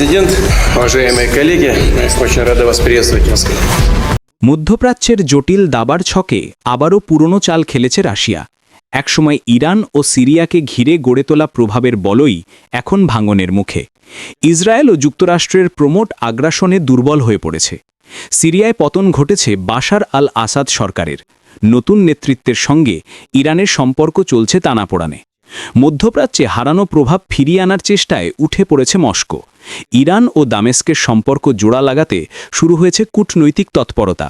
президент, уважаемые коллеги, очень рада вас приветствовать в Москве. মধ্যপ্রাচ্যের জটিল দাবার ছকে আবারও পুরনো চাল খেলেছে রাশিয়া একসময় ইরান ও সিরিয়াকে ঘিরে গড়ে তোলা প্রভাবের বলই এখন ভাঙনের মুখে ইসরায়েল ও যুক্তরাষ্ট্রের প্রমোট আগ্রাসনে দুর্বল হয়ে পড়েছে সিরিয়ায় পতন ঘটেছে বাশার আল আসাদ সরকারের নতুন নেতৃত্বের সঙ্গে ইরানের সম্পর্ক চলছে টানাপোড়ানে মধ্যপ্রাচ্যে হারানো প্রভাব ফিরিয়ে আনার চেষ্টায় উঠে পড়েছে মস্কো। ইরান ও দামেস্কের সম্পর্ক জোড়া লাগাতে শুরু হয়েছে কূটনৈতিক তৎপরতা।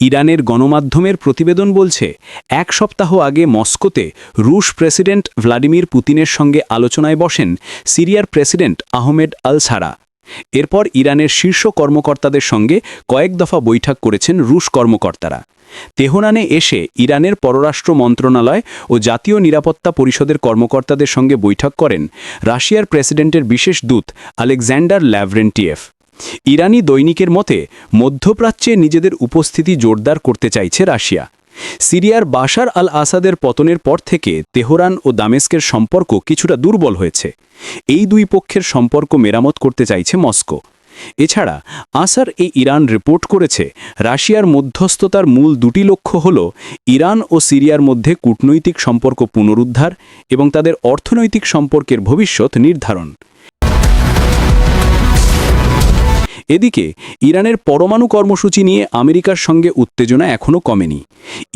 ইরানের গণমাধ্যমের প্রতিবেদন বলছে, এক সপ্তাহ আগে মস্কোতে রুশ প্রেসিডেন্ট ভ্লাডিমির পুতিনের সঙ্গে আলোচনায় বসেন সিরিয়ার প্রেসিডেন্ট আহমেদ আল সারা এরপর ইরানের শীর্ষ কর্মকর্তাদের সঙ্গে কয়েক দফা বৈঠক করেছেন রুশ কর্মকর্তারা। তেহরানে এসে ইরানের পররাষ্ট্র মন্ত্রণালয় ও জাতীয় নিরাপত্তা পরিষদের কর্মকর্তাদের সঙ্গে বৈঠক করেন রাশিয়ার প্রেসিডেন্টের বিশেষ দূত আলেকজান্ডার ল্যাভরেন্টিয়েফ ইরানি দৈনিকের মতে, মধ্যপ্রাচ্যে নিজেদের উপস্থিতি জোরদার করতে চাইছে রাশিয়া। সিরিয়ার বাশার আল আসাদের পতনের পর থেকে তেহরান ও দামেস্কের সম্পর্ক কিছুটা দুর্বল হয়েছে। এই দুই পক্ষের সম্পর্ক মেরামত করতে চাইছে মস্কো। এছাড়া আসার এই ইরান রিপোর্ট করেছে, রাশিয়ার মধ্যস্থতার মূল দুটি লক্ষ্য হল ইরান ও সিরিয়ার মধ্যে কূটনৈতিক সম্পর্ক পুনরুদ্ধার এবং তাদের অর্থনৈতিক সম্পর্কের ভবিষ্যৎ নির্ধারণ। এদিকে, ইরানের পরমাণু কর্মসূচি নিয়ে আমেরিকার সঙ্গে উত্তেজনা এখনও কমেনি।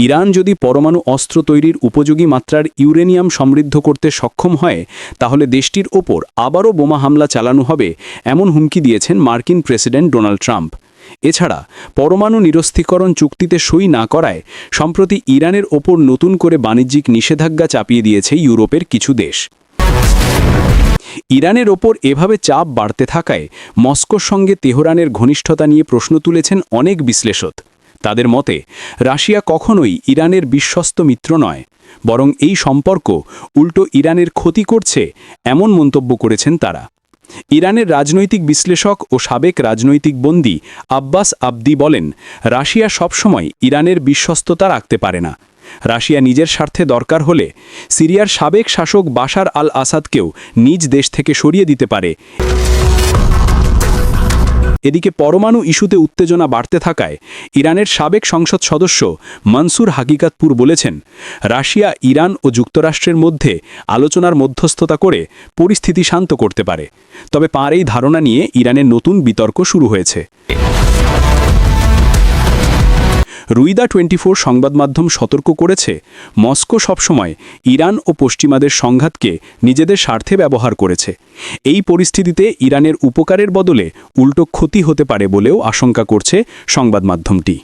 ইরান যদি পরমাণু অস্ত্র তৈরির উপযোগী মাত্রার ইউরেনিয়াম সমৃদ্ধ করতে সক্ষম হয়, তাহলে দেশটির ওপর আবারও বোমা হামলা চালানো হবে এমন হুমকি দিয়েছেন মার্কিন প্রেসিডেন্ট ডোনাল্ড ট্রাম্প। এছাড়া, পরমাণু নিরস্ত্রীকরণ চুক্তিতে সই না করায় সম্প্রতি ইরানের ওপর নতুন করে বাণিজ্যিক নিষেধাজ্ঞা চাপিয়ে দিয়েছে ইউরোপের কিছু দেশ। ইরানের ওপর এভাবে চাপ বাড়তে থাকায় মস্কোর সঙ্গে তেহরানের ঘনিষ্ঠতা নিয়ে প্রশ্ন তুলেছেন অনেক বিশ্লেষক। তাদের মতে, রাশিয়া কখনোই ইরানের বিশ্বস্ত মিত্র নয়, বরং এই সম্পর্ক উল্টো ইরানের ক্ষতি করছে এমন মন্তব্য করেছেন তারা। ইরানের রাজনৈতিক বিশ্লেষক ও সাবেক রাজনৈতিক বন্দী আব্বাস আবদি বলেন, রাশিয়া সবসময় ইরানের বিশ্বস্ততা রাখতে পারে না। রাশিয়া নিজের স্বার্থে দরকার হলে সিরিয়ার সাবেক শাসক বাশার আল আসাদকেও নিজ দেশ থেকে সরিয়ে দিতে পারে। এদিকে পরমাণু ইস্যুতে উত্তেজনা বাড়তে থাকায় ইরানের সাবেক সংসদ সদস্য মনসুর হাকিকাতপুর বলেছেন, রাশিয়া, ইরান ও যুক্তরাষ্ট্রের মধ্যে আলোচনার মধ্যস্থতা করে পরিস্থিতি শান্ত করতে পারে। তবে পার এই ধারণা নিয়ে ইরানের নতুন বিতর্ক শুরু হয়েছে। রুইদা টোয়েন্টি ফোর সংবাদ মাধ্যম সতর্ক করেছে, মস্কো সবসময় ইরান ও পশ্চিমাদের সংঘাতকে নিজেদের স্বার্থে ব্যবহার করেছে। এই পরিস্থিতিতে ইরানের উপকারের বদলে উল্টো ক্ষতি হতে পারে বলেও আশঙ্কা করছে সংবাদ মাধ্যমটি।